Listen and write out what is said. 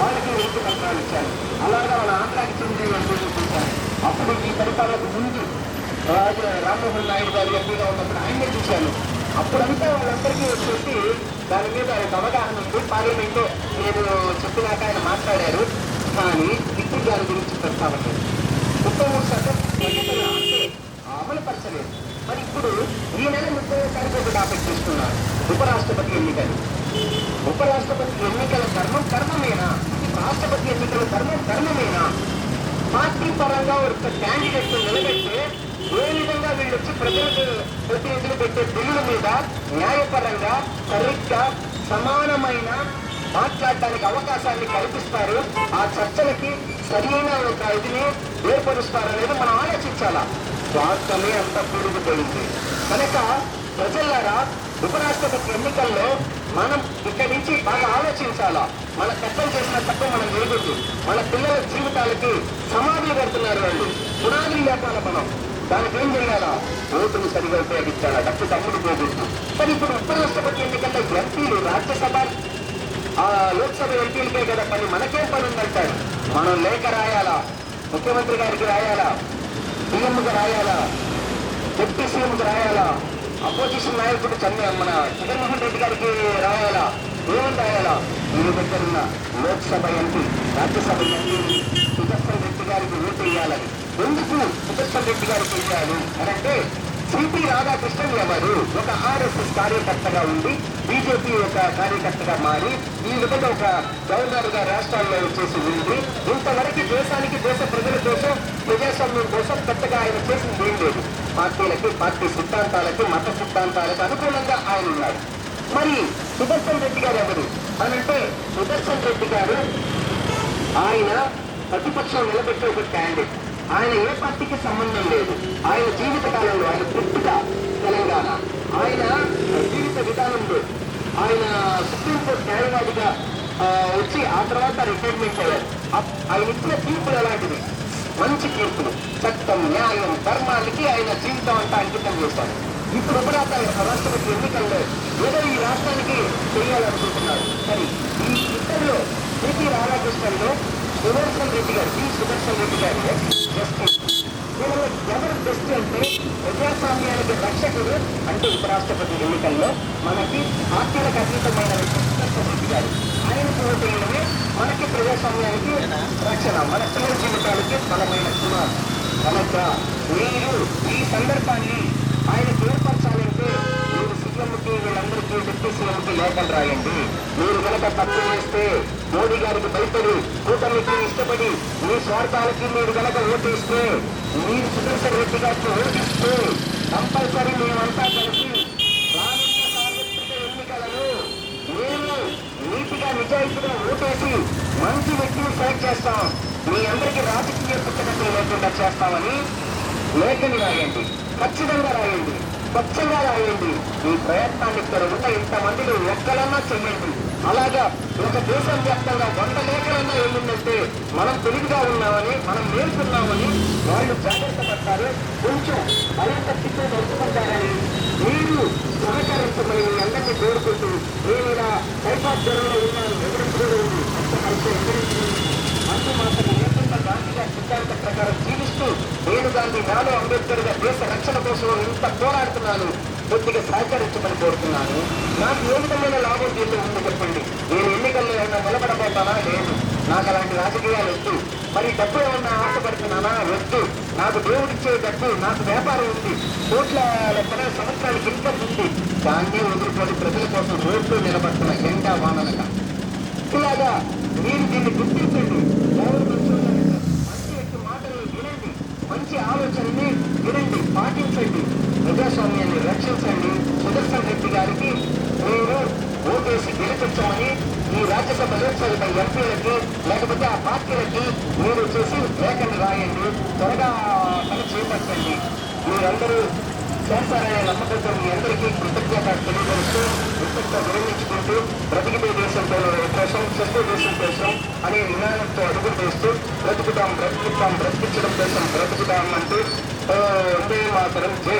వాళ్ళకి ఎరుపు పత్రాలు ఇచ్చారు. అలాగా వాళ్ళ ఆంధ్రాకి చెందిన చూశారు. అప్పుడు ఈ పరిపాలనకు ముందు రాజు రామ్మోహన్ నాయుడు గారు ఎంపీగా ఉన్నప్పుడు ఆయనే చూశాను అప్పుడంతా వాళ్ళందరికీ వచ్చేసి దాని మీద ఒక అవగాహన ఉంది. పార్లమెంట్ నేను చెప్పినాక ఆయన మాట్లాడారు. కానీ ఇప్పుడు దాని గురించి ప్రస్తావన ముప్పై మూడు శాతం ప్రకటన అమలుపరచలేదు. మరి ఇప్పుడు ఈ నెల ముప్పై తారీఖు ఒక టాపిక్ తీసుకున్నారు. ఉపరాష్ట్రపతి ఎన్నికలు. ఉపరాష్ట్రపతి ఎన్నికల ధర్మం ధర్మమేనా? రాష్ట్రపతి ఎన్నికల ధర్మం ధర్మమేనా? పార్టీ పరంగా ఒక క్యాండిడేట్ నిలబెడితే ఏ విధంగా వీళ్ళు వచ్చి ప్రజలకు ప్రతినిధులు పెట్టే బిల్లుల మీద న్యాయపరంగా సరిగ్గా సమానమైన మాట్లాడడానికి అవకాశాన్ని కల్పిస్తారు. ఆ చర్చలకి సరైన ఒక ఇదిని ఏర్పరుస్తారు అనేది మనం ఆలోచించాలా? స్వార్థమే అంత కూరుకుపోయింది కనుక ప్రజలారా ఉపరాష్ట్రపతి ఎన్నికల్లో మనం ఇక్కడి నుంచి బాగా ఆలోచించాలా? మన పెద్దలు చేసిన తప్ప మనం చేయకూడదు మన పిల్లల జీవితాలకి సమాధులు కడుతున్నారు వాళ్ళు. పునాదులు లేపాల మనం దానికి ఏం చేయాలా? ఓటును సరిగా ఉపయోగించాలా? డబ్బు తమ్ముడు పోకూడదు మరి ఇప్పుడు ఉపరాష్ట్రపతి ఎన్నికల్లో ఎంపీలు రాజ్యసభ ఆ లోక్సభ ఎంపీలకే కదా పని? మనకేం పని ఉందంటారు? మనం లేఖ రాయాలా? ముఖ్యమంత్రి గారికి రాయాలా? సీఎంకి రాయాలా? డిప్యూటీ సీఎంకి రాయాలా? అపోజిషన్ నాయకుడు చంద్ర మన జగన్మోహన్ రెడ్డి గారికి రాయాలా ఏమని రాయాలా మీరు దగ్గర లోక్సభ ఎంపీ రాజ్యసభ ఎంపీ సుదర్శన్ రెడ్డి గారికి ఓటు వేయాలని. ఎందుకు సుదర్శన్ రెడ్డి గారికి వేయాలి? అనంటే అంటే సిపి రాధాకృష్ణన్ ఎవరు? ఒక ఆర్ఎస్ఎస్ కార్యకర్తగా ఉండి బీజేపీ ఒక కార్యకర్తగా మారి ఈ విధంగా ఒక గవర్నర్గా రాష్ట్రాల్లో వచ్చేసి ఉంది ఇంతవరకు దేశానికి దేశ ప్రజల కోసం ప్రజాస్వామ్యం కోసం పెద్దగా ఆయన చేసింది ఏం లేదు. పార్టీలకి పార్టీ సిద్ధాంతాలకి మత సిద్ధాంతాలకు అనుకూలంగా ఆయన ఉన్నారు మరి సుదర్శన్ రెడ్డి గారు ఎవరు? అనంటే సుదర్శన్ రెడ్డి గారు ఆయన ప్రతిపక్షం నిలబెట్టే ఒక క్యాండిడేట్ ఆయన ఏ పార్టీకి సంబంధం లేదు. ఆయన జీవిత కాలంలో ఆయన పూర్తిగా తెలంగాణ. ఆయన జీవిత విధానంలో ఆయన సుప్రీంకోర్టు న్యాయవాదిగా ఆ, వచ్చి ఆ తర్వాత రిటైర్మెంట్ అయ్యారు. ఆయన ఇచ్చిన తీర్పులు ఎలాంటివి? మంచి కీర్తులు సత్యం న్యాయం ధర్మానికి ఆయన జీవితం అంతా అంకితం చేశారు. ఇప్పుడు ఉపరాత రాష్ట్రపతి ఎన్నికల్లో ఏదో ఈ రాష్ట్రానికి చేయాలనుకుంటున్నారు. సరే ఈ ఇద్దరిలో సిపి రాధాకృష్ణన్లో సుదర్శన్ రెడ్డి గారు పి సుదర్శన్ రెడ్డి గారు జస్టిస్ వీళ్ళలో ఎవరు బెస్ట్ అంటే ప్రజాస్వామ్యానికి రక్షకుడు అంటే ఉపరాష్ట్రపతి ఎన్నికల్లో మనకి పార్టీలకు అతీతమైన వ్యక్తి ఆయన ఓటేయడమే మనకి ప్రజాస్వామ్యానికి రక్షణ మన పిల్లల జీవితాలకి బలమైన కుమార్ కనుక మీరు ఈ సందర్భాన్ని ఆయన ఏర్పరచాలంటే మీరు సీఎంకి వీళ్ళందరికీ డిప్యూటీ సీఎంకి లేఖలు రాయండి మీరు కనుక తప్పు చేస్తే మోడీ గారికి భయపడి కూటమికి ఇష్టపడి మీ స్వార్థాలకి మీరు కనుక ఓటేస్తే మీరు సుదర్శన రెడ్డి గారికి ఓటిస్తే కంపల్సరీ మేమంతా కలిసి నిజాయితీగా ఓటేసి మంచి వ్యక్తిని సెలెక్ట్ చేస్తాం. మీ అందరికీ రాజకీయ పుస్తకం లేకుండా చేస్తామని లేఖని రాయండి. ఖచ్చితంగా రాయండి. స్వచ్ఛంగా రాయండి. ఈ ప్రయత్నాన్ని ఇక్కడ ఉన్న ఇంతమందిలో ఒక్కలన్నా చెయ్యండి. అలాగా ఒక దేశం వ్యాప్తంగా వంద లేఖలన్నా ఏముందంటే మనం తెలివిగా ఉన్న మనం నేర్చున్నామని వాళ్ళు జాగ్రత్త పడతారు కొంచెం మరింత స్థితిని నడుచుకుంటారని మీరు సహకరించమని మీ అందరినీ కోరుకుంటూ నేను ఇలా టైఫాయిడ్ జ్వరంలో ఉన్నాను. ఎదురు అందు మాత్రం లేకుండా గాంధీ గారి సిద్ధాంత ప్రకారం జీవిస్తూ నేను గాంధీ నాలో అంబేద్కర్గా దేశ రక్షణ కోసం ఇంత పోరాడుతున్నాను. కొద్దిగా సహకరించమని కోరుతున్నాను. నాకు ఏ విధమైన లాభం దీంట్లో చెప్పండి. నేను ఎన్నికల్లో ఏమైనా నాకు అలాంటి రాజకీయాలు వద్దు. మరి డబ్బు ఏమన్నా ఆశపడుతున్నానా? వద్దు. నాకు దేవుడిచ్చే డబ్బు నాకు వ్యాపారం ఉంది. కోట్ల లెక్కన సంవత్సరానికి ఇన్కమ్ ఉంది. దాన్ని వదులుకొని ప్రజల కోసం రోడ్లు నిలబడుతున్న ఎండా వానలుగా. ఇలాగా మీరు దీన్ని గుర్తించండి ఎవరు మంచోళ్ళని మంచి వ్యక్తి మాటలు వినండి మంచి ఆలోచనని వినండి పాటించండి ప్రజాస్వామ్యాన్ని రక్షించండి సుదర్శన్ రెడ్డి గారికి మీరు ఓటేసి గెలిపించమని ఈ రాజ్యసభ లోక్సభ ఎంపీలకి లేకపోతే ఆ పార్టీలకి మీరు చేసి లేఖలు రాయండి త్వరగా పని చేపట్టండి. మీరందరూ చేస్తారనే నమ్మకంతో మీ అందరికీ కృతజ్ఞత తెలియజేస్తూ కృతజ్ఞత విరమించుకుంటూ బ్రతికితే దేశం కోసం చస్తే దేశం కోసం అనే నినాదంతో అడుగులు వేస్తూ బ్రతుకుతాం బ్రతుకుతాం బ్రతికించడం కోసం బ్రతుకుతాం అంటూ ఆ, వందే మాతరం జై